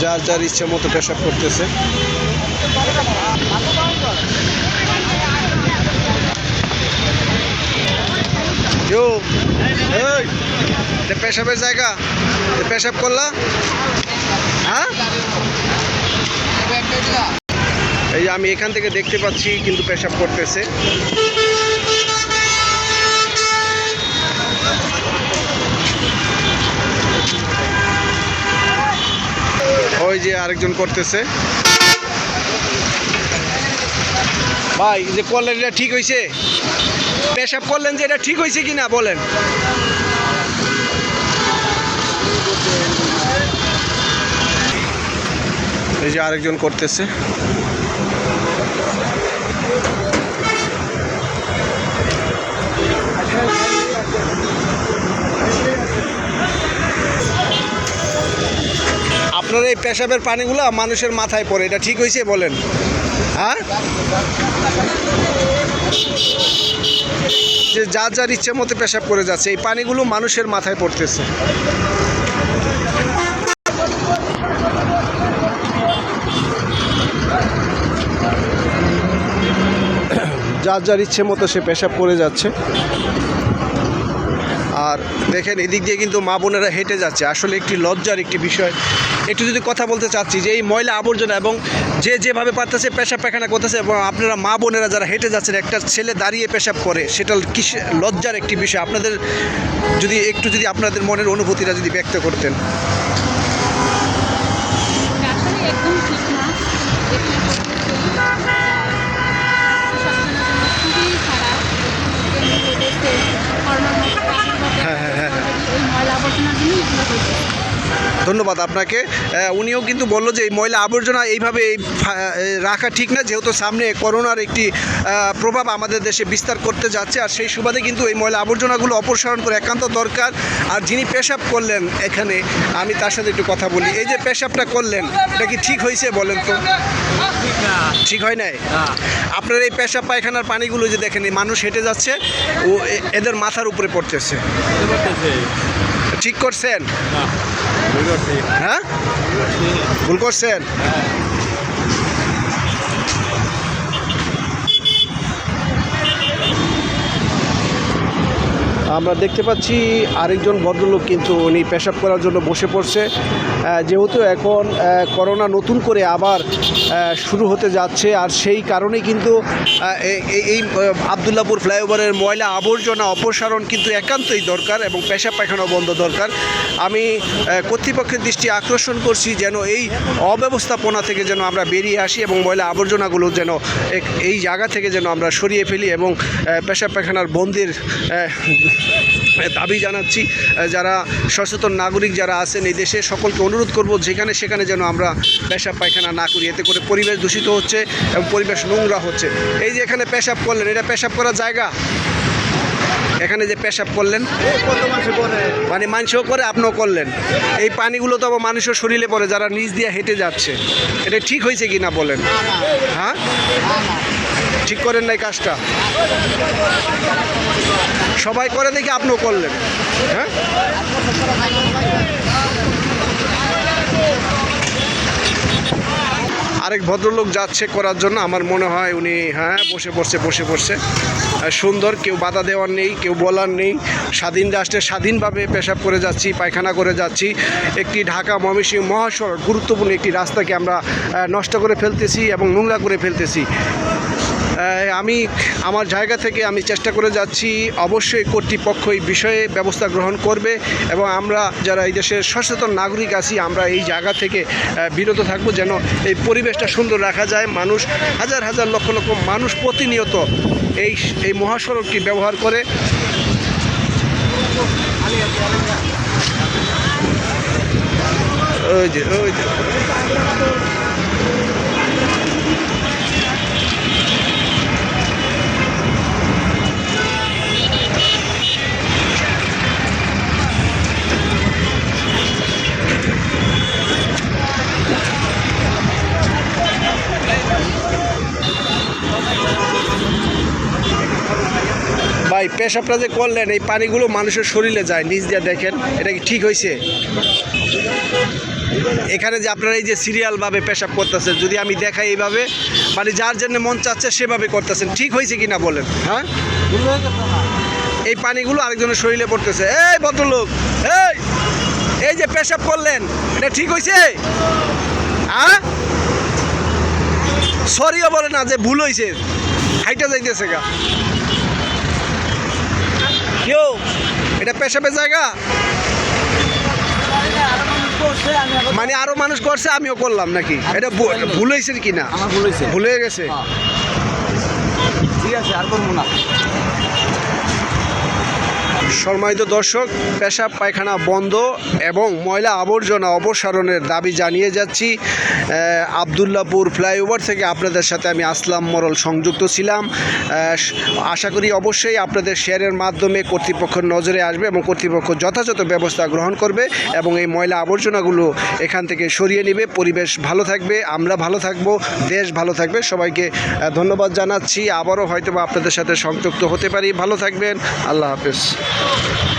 যার যার ইচ্ছে মতো পেশাব করতেছে। পেশাবের জায়গা। পেশাব করলা? হ্যাঁ? এই আমি এখান থেকে দেখতে পাচ্ছি কিন্তু পেশাব করতেছে। ওই যে আরেকজন করতেছে। ভাই যে করলেন, এটা ঠিক হয়েছে পেশাব করলেন যে এটা ঠিক হয়েছে কি না বলেন। এই যে আরেকজন করতেছে। আপনার এই পেশাবের পানিগুলো মানুষের মাথায় পড়ে, এটা ঠিক হয়েছে বলেন? হ্যাঁ? যে যার যার ইচ্ছে মতো পেশাব করে যাচ্ছে, এই পানিগুলো মানুষের মাথায় পড়তেছে। যার যার ইচ্ছে মতো সে পেশাব করে যাচ্ছে। আর দেখেন, এদিক দিয়ে কিন্তু মা বোনেরা হেঁটে যাচ্ছে। আসলে একটি লজ্জার একটি বিষয়। একটু যদি কথা বলতে চাচ্ছি যে, এই ময়লা আবর্জনা এবং যে যেভাবে পারতেছে পেশাব পায়খানা করতেছে এবং আপনারা মা বোনেরা যারা হেঁটে যাচ্ছেন, একটা ছেলে দাঁড়িয়ে পেশাব করে, সেটা কিসে, লজ্জার একটি বিষয়। আপনাদের যদি, একটু যদি আপনাদের মনের অনুভূতিটা যদি ব্যক্ত করতেন। একদম ঠিক না। করোনার মতো প্রাণীর মতো হ্যাঁ, হ্যাঁ, হ্যাঁ, হ্যাঁ। ওই ময়লা আবর্জনার জন্য এগুলো হয়েছে ধন্যবাদ আপনাকে। উনিও কিন্তু বলল যে এই ময়লা আবর্জনা এইভাবে এই রাখা ঠিক না যেহেতু সামনে করোনার একটি প্রভাব আমাদের দেশে বিস্তার করতে যাচ্ছে আর সেই সুবাদে কিন্তু এই ময়লা আবর্জনাগুলো অপসারণ করে একান্ত দরকার। আর যিনি পেশাব করলেন এখানে আমি তার সাথে একটু কথা বলি। এই যে পেশাবটা করলেন এটা কি ঠিক হয়েছে বলেন তো? ঠিক হয় নাই? আপনার এই পেশাব পায়খানার পানিগুলো যে দেখেন এই মানুষ হেঁটে যাচ্ছে ও এদের মাথার উপরে পড়তেছে। ঠিক করছেন? হ্যাঁ? ভুল করছেন? আমরা দেখতে পাচ্ছি আরেকজন ভদ্রলোক কিন্তু উনি পেশাব করার জন্য বসে পড়ছে। যেহেতু এখন করোনা নতুন করে আবার শুরু হতে যাচ্ছে আর সেই কারণেই কিন্তু এই আবদুল্লাপুর ফ্লাইওভারের ময়লা আবর্জনা অপসারণ কিন্তু একান্তই দরকার এবং পেশাব পায়খানা বন্ধ দরকার। আমি কর্তৃপক্ষের দৃষ্টি আকর্ষণ করছি যেন এই অব্যবস্থাপনা থেকে যেন আমরা বেরিয়ে আসি এবং ময়লা আবর্জনাগুলো যেন এই জায়গা থেকে যেন আমরা সরিয়ে ফেলি এবং পেশাব পায়খানার বন্ধের দাবি জানাচ্ছি। যারা সচেতন নাগরিক যারা আছেন এই দেশে সকলকে অনুরোধ করব যেখানে সেখানে যেন আমরা পেশাব পায়খানা না করি। এতে করে পরিবেশ দূষিত হচ্ছে এবং পরিবেশ নোংরা হচ্ছে। এই যে এখানে পেশাব করলেন, এটা পেশাব করার জায়গা? এখানে যে পেশাব করলেন মানে মানুষও করে, আপনিও করলেন। এই পানিগুলো তো আবার মানুষের শরীরে পড়ে, যারা নিচ দিয়ে হেঁটে যাচ্ছে। এটা ঠিক হয়েছে কি না বলেন? হ্যাঁ? ঠিক করেন নাই কাজটা? সবাই করে দেখি আপনিও করলেন? হ্যাঁ? আরেক ভদ্রলোক যাচ্ছে করার জন্য। আমার মনে হয় উনি হ্যাঁ বসে বসে বসে পড়ছে। সুন্দর, কেউ বাধা দেওয়ার নেই, কেউ বলার নেই। স্বাধীন রাষ্ট্রে স্বাধীনভাবে পেশাব করে যাচ্ছি, পায়খানা করে যাচ্ছি। একটি ঢাকা ময়মনসিংহ মহাসড়ক, গুরুত্বপূর্ণ একটি রাস্তাকে আমরা নষ্ট করে ফেলতেছি এবং নোংরা করে ফেলতেছি। আমি আমার জায়গা থেকে আমি চেষ্টা করে যাচ্ছি, অবশ্যই কর্তৃপক্ষ এই বিষয়ে ব্যবস্থা গ্রহণ করবে এবং আমরা যারা এই দেশের সচেতন নাগরিক আছি, আমরা এই জায়গা থেকে বিরত থাকব যেন এই পরিবেশটা সুন্দর রাখা যায়। মানুষ, হাজার হাজার লক্ষ লক্ষ মানুষ প্রতিনিয়ত এই এই মহাসড়কটি ব্যবহার করে। ওই যে ওই যে। ভাই পেশাবটা যে করলেন, এই পানিগুলো মানুষের শরীরে যায় নিজ দিয়ে দেখেন, এটা কি ঠিক হয়েছে? এখানে যে আপনারা এই যে সিরিয়ালভাবে পেশাব করতেছেন, যদি আমি দেখাই এইভাবে মানে যার জন্য মন চাচ্ছে সেভাবে করতেছেন, ঠিক হয়েছে কিনা বলেন হ্যাঁ? এই পানিগুলো আরেকজনের শরীরে পড়তেছে, এই ভদ্রলোক, এই এই যে পেশাব করলেন, এটা ঠিক হয়েছে? হ্যাঁ সরিও বলে না যে ভুল হয়েছে, হাইটা যাইতেছে গা কেউ এটা পেশাবের জায়গা? মানে আরও মানুষ করছে আমিও করলাম নাকি? এটা ভু- ভুল হয়েছে কি না ভুল হয়েছে। ভুল হয়ে গেছে? হ্যাঁ। ঠিক আছে আর করব না। সম্মানিত দর্শক, পেশাব পায়খানা বন্ধ এবং ময়লা আবর্জনা অপসারণের দাবি জানিয়ে যাচ্ছি। আবদুল্লাপুর ফ্লাইওভার থেকে আপনাদের সাথে আমি আসলাম, মরল সংযুক্ত ছিলাম। আশা করি অবশ্যই আপনাদের শেয়ারের মাধ্যমে কর্তৃপক্ষের নজরে আসবে এবং কর্তৃপক্ষ যথাযথ ব্যবস্থা গ্রহণ করবে এবং এই ময়লা আবর্জনাগুলো এখান থেকে সরিয়ে নেবে। পরিবেশ ভালো থাকবে, আমরা ভালো থাকব, দেশ ভালো থাকবে। সবাইকে ধন্যবাদ জানাচ্ছি। আবারও হয়তো আপনাদের সাথে সংযুক্ত হতে পারি। ভালো থাকবেন। আল্লাহ হাফেজ। Oh!